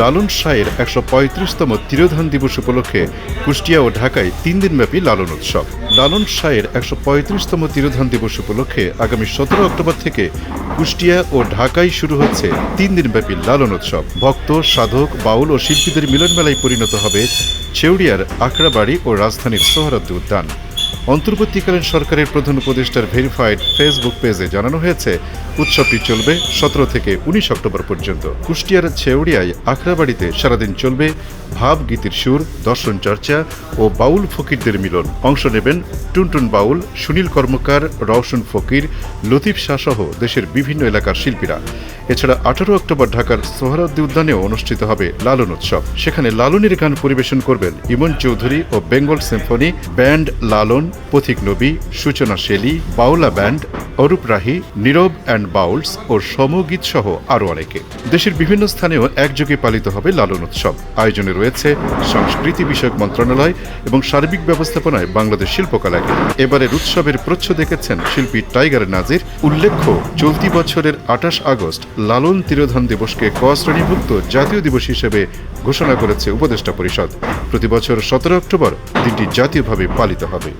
লালন শাহের একশো পঁয়ত্রিশতম তিরোধান দিবস উপলক্ষে কুষ্টিয়া ও ঢাকায় তিন দিনব্যাপী লালন উৎসব। লালন শাহের একশো পঁয়ত্রিশতম তিরোধান দিবস উপলক্ষে আগামী সতেরো অক্টোবর থেকে কুষ্টিয়া ও ঢাকায় শুরু হচ্ছে তিন দিনব্যাপী লালন উৎসব। ভক্ত, সাধক, বাউল ও শিল্পীদের মিলনমেলায় পরিণত হবে ছেউড়িয়ার আখড়াবাড়ি ও রাজধানীর সোহরাদ্দি উদ্যান। অন্তর্বর্তীকালীন সরকারের প্রধান উপদেষ্টার ভেরিফাইড ফেসবুক পেজে জানানো হয়েছে, উৎসবটি চলবে সতেরো থেকে উনিশ অক্টোবর পর্যন্ত। কুষ্টিয়ার ছেউড়িয়ায় আখড়াবাড়িতে সারাদিন চলবে ভাব গীতির সুর, দর্শন চর্চা ও বাউল ফকিরদের মিলন। অংশ নেবেন টুনটুন বাউল, সুনীল কর্মকার, রওশন ফকির, লতিফ শাহ সহ দেশের বিভিন্ন এলাকার শিল্পীরা। এছাড়া আঠারো অক্টোবর ঢাকার সোহরাদ্দি উদ্যানেও অনুষ্ঠিত হবে লালন উৎসব। সেখানে লালনের গান পরিবেশন করবেন ইমন চৌধুরী ও Bengal symphony, band Lalon Pathik Nabi Suchona Shelly Baula band, Arup Rahi, Nirob and Bauls ও সমগীত সহ আরও অনেকে। দেশের বিভিন্ন স্থানেও একযোগে পালিত হবে লালন উৎসব। আয়োজনে রয়েছে সংস্কৃতি বিষয়ক মন্ত্রণালয় এবং সার্বিক ব্যবস্থাপনায় বাংলাদেশ শিল্পকলা এবারের উৎসবের প্রচ্ছ দেখেছেন শিল্পী টাইগার নাজির। উল্লেখ্য, চলতি বছরের আঠাশ আগস্ট লালন তিরোধান দিবসকে ক শ্রেণীভুক্ত জাতীয় দিবস হিসেবে ঘোষণা করেছে উপদেষ্টা পরিষদ। প্রতি বছর সতেরো অক্টোবর দিনটি জাতীয়ভাবে পালিত হবে।